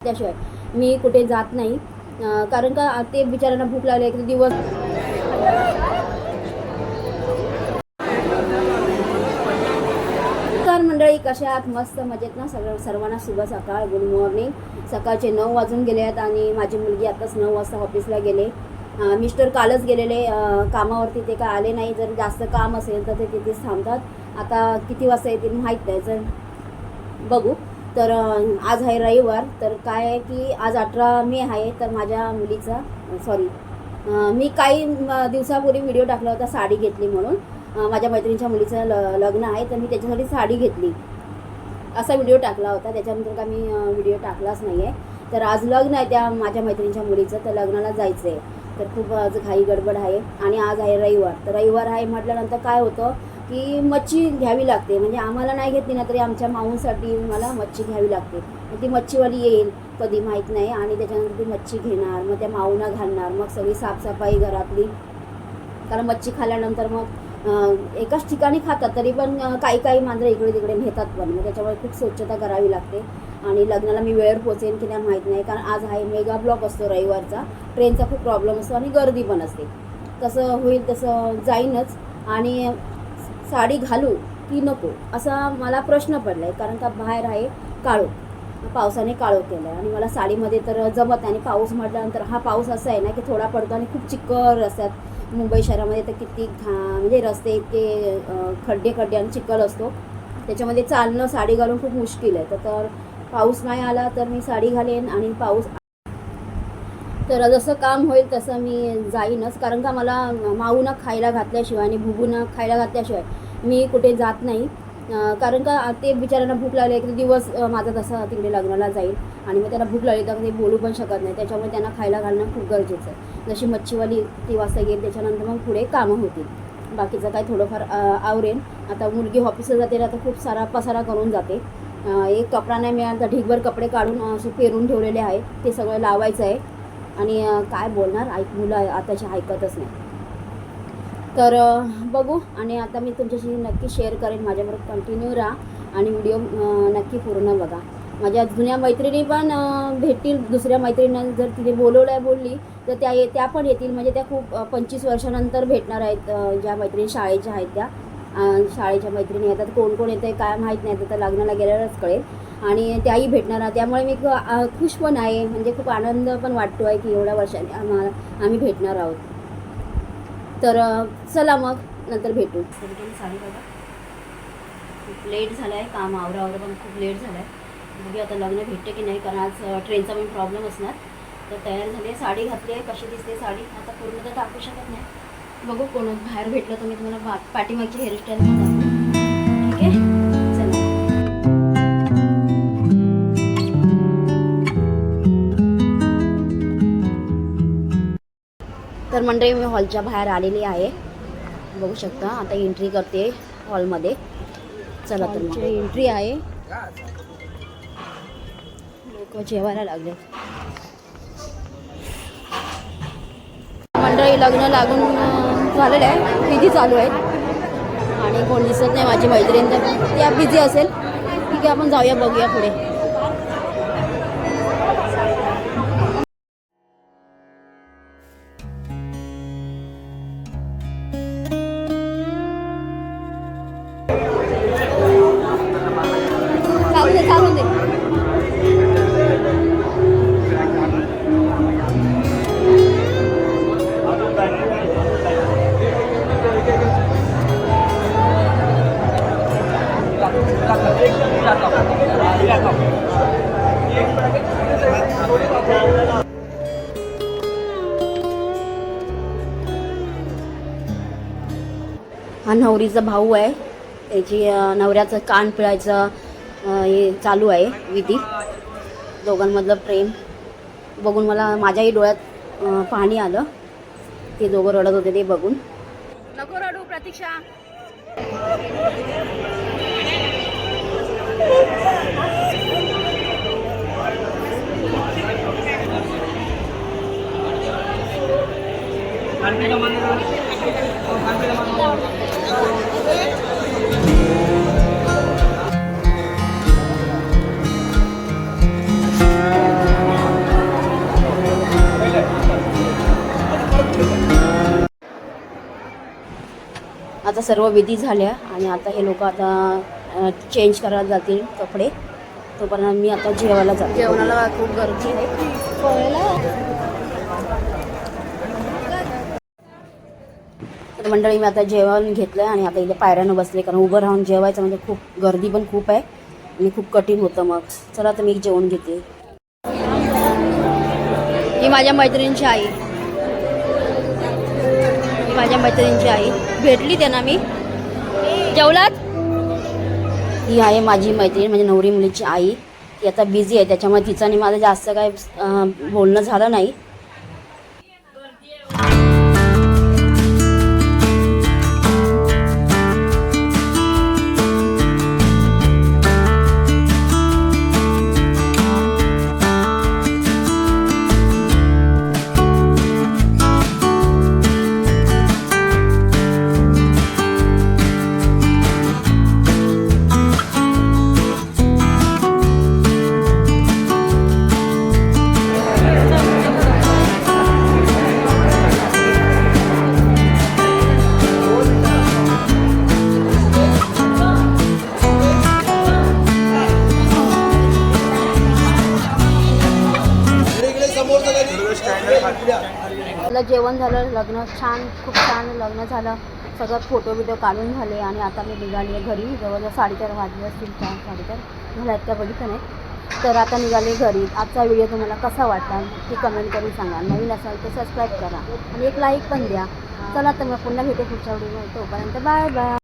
त्याशिवाय. मी कुठे जात नाही. कारण का ते बिचाऱ्यांना भूक लागली एक दिवस नमस्कार मंडळी कशा आहात? मस्त मजेत ना? सगळं सर्वांना शुभ सकाळ गुड मॉर्निंग सकाळचे नऊ वाजून गेले आहेत आणि माझी मुलगी आताच नऊ वाजता ऑफिसला गेले. मिस्टर कालच गेलेले. कामावरती ते काय आले नाही. जर जास्त काम असेल तर ते तिथेच थांबतात. आता किती वाजता येतील माहीत नाही. जर बघू. तर आज आहे रविवार. तर काय आहे की आज अठरा मे आहे तर माझ्या मुलीचा सॉरी मी काही दिवसापूर्वी व्हिडिओ टाकला होता साडी घेतली म्हणून. माझ्या मैत्रिणीच्या मुलीचं ल लग्न आहे तर मी त्याच्यासाठी साडी घेतली. असा व्हिडिओ टाकला होता. त्याच्यानंतर का मी व्हिडिओ टाकलाच नाही आहे तर आज लग्न आहे त्या माझ्या मैत्रिणीच्या मुलीचं तर लग्नाला जायचं आहे तर खूप आज घाई गडबड आहे. आणि आज आहे रविवार. तर रविवार आहे म्हटल्यानंतर काय होतं की मच्छी घ्यावी लागते. म्हणजे आम्हाला नाही घेतली ना तरी आमच्या माऊंसाठी मला मच्छी घ्यावी लागते. मग ती मच्छीवाली येईल कधी माहीत नाही. आणि त्याच्यानंतर ती मच्छी घेणार मग त्या माऊना घालणार मग सगळी साफसफाई घरातली. कारण मच्छी खाल्ल्यानंतर मग एकाच ठिकाणी खातात तरी पण काही काही मांजरं इकडे तिकडे नेतात पण. मग त्याच्यामुळे खूप स्वच्छता करावी लागते. आणि लग्नाला मी वेळेवर पोचेन की नाही माहीत नाही. कारण आज आहे मेगा ब्लॉक असतो रविवारचा. ट्रेनचा खूप प्रॉब्लेम असतो आणि गर्दी पण असते. तसं होईल तसं जाईनच. आणि साडी घालू की नको असा मला प्रश्न पडला आहे कारण का बाहेर आहे काळो पावसाने काळो केलं आहे आणि मला साडीमध्ये तर जमत नाही. आणि पाऊस म्हटल्यानंतर हा पाऊस असा आहे ना की थोडा पडतो आणि खूप चिक्कर रस्त्यात. मुंबई शहरामध्ये तर किती घा म्हणजे रस्ते इतके खड्डे खड्डे आणि चिखल असतो. त्याच्यामध्ये चालणं साडी घालून खूप मुश्किल आहे. तर तर पाऊस नाही आला तर मी साडी घालेन आणि पाऊस तर जसं काम होईल तसं मी जाईनच. कारण का मला माऊनं खायला घातल्याशिवाय आणि भुबूनं खायला घातल्याशिवाय मी कुठे जात नाही. कारण का ते बिचाऱ्यांना भूक लागली एक दिवस माझा तसा तिकडे लग्नाला जाईल आणि मग त्यांना भूक लागली तर ते बोलू पण शकत नाही. त्याच्यामुळे त्यांना खायला घालणं खूप गरजेचं आहे. जशी मच्छीवाली ती वाजता येईल त्याच्यानंतर मग पुढे कामं होतील. बाकीचं काय थोडंफार आवरेन. आता मुलगी ऑफिसला जाते ना तर खूप सारा पसारा करून जाते. एक कपडा नाही मिळाला तर ढीगभर कपडे काढून असे पेरून ठेवलेले आहे. ते सगळं लावायचं आहे. आणि काय बोलणार? ऐक मुलं आताची ऐकतच नाही. तर बघू आणि आता मी तुमच्याशी नक्की शेअर करेन माझ्याबरोबर कंटिन्यू राहा आणि व्हिडिओ नक्की पूर्ण बघा. माझ्या जुन्या मैत्रिणी पण भेटतील दुसऱ्या मैत्रिणींना जर तिथे बोलवलं आहे बोलली तर त्या ये त्या पण येतील. म्हणजे त्या खूप पंचवीस वर्षानंतर भेटणार आहेत ज्या मैत्रिणी शाळेच्या आहेत त्या. शाळेच्या मैत्रिणी येतात. कोण कोण येतं आहे काय माहीत नाही. तर लग्नाला गेल्यावरच कळेल. आणि त्याही भेटणार त्यामुळे मी खुश पण आहे. म्हणजे खूप आनंद पण वाटतो आहे की एवढ्या वर्षांनी आम्हाला आम्ही भेटणार आहोत. तर चला मग. नंतर भेटू. साडी बघा खूप लेट झालं आहे काम आवरावर पण खूप लेट झालं आहे बघूया आता लग्न भेटते की नाही. कारण आज ट्रेनचा पण प्रॉब्लेम असणार. तर तयार झाली साडी घातली आहे कशी दिसते साडी? आता पूर्ण तर टाकू शकत नाही. बघू कोण बाहेर भेटलं तर मी तुम्हाला पाठीमागची हेअरस्टाईल दाखवू ठीक आहे? चला. तर मंडळी मी हॉलच्या बाहेर आलेली आहे. बघू शकता आता एंट्री करते हॉलमध्ये चला तर एंट्री आहे. लोक जेवायला लागले. मंडळी लग्न लागून झालेलं आहे. विधी चालू आहेत. आणि कोण दिसत नाही माझी मैत्रीण तर त्या बिझी असेल. ठीक आहे आपण जाऊया बघूया पुढे. हा नवरीचा भाऊ आहे. त्याची नवऱ्याचं कान पिळायचं हे चालू आहे विधी. दोघांमधलं प्रेम. बघून मला माझ्याही डोळ्यात पाणी आलं. ते दोघं रडत होते ते बघून. नको रडू प्रतीक्षा. आता सर्व विधी झाल्या आणि आता हे लोक आता चेंज करायला जातील कपडे. तोपर्यंत मी आता जेवायला जाते. जेवणाला खूप गर्दी आहे. तर मंडळी मी आता जेवण घेतलं आणि आता इथे पायऱ्यानं बसले कारण उभं राहून जेवायचं म्हणजे खूप गर्दी पण खूप आहे आणि खूप कठीण होतं मग. चला तर मी जेवण घेते. ही माझ्या मैत्रिणींची आई. ही माझ्या मैत्रिणींची आई. भेटली त्यांना मी. जेवलात? ही आहे माझी मैत्रीण म्हणजे नवरी मुलीची आई. ती आता बिझी आहे त्याच्यामुळे तिचं आणि माझं जास्त काय बोलणं झालं नाही. आपलं जेवण झालं लग्न छान खूप छान लग्न झालं. सगळं फोटो बिटो काढून झाले आणि आता मी निघाली आहे घरी. जवळजवळ साडेचार वाजले असतील चार साडेचार. मला इतक्या बघितलं नाही तर आता निघाले घरी. आजचा व्हिडिओ तुम्हाला कसा वाटला ती कमेंट करून सांगा. नवीन असाल तर सबस्क्राईब करा आणि एक लाईक पण द्या. चला तर मग पुन्हा भेटू पुढच्या व्हिडिओ तोपर्यंत बाय बाय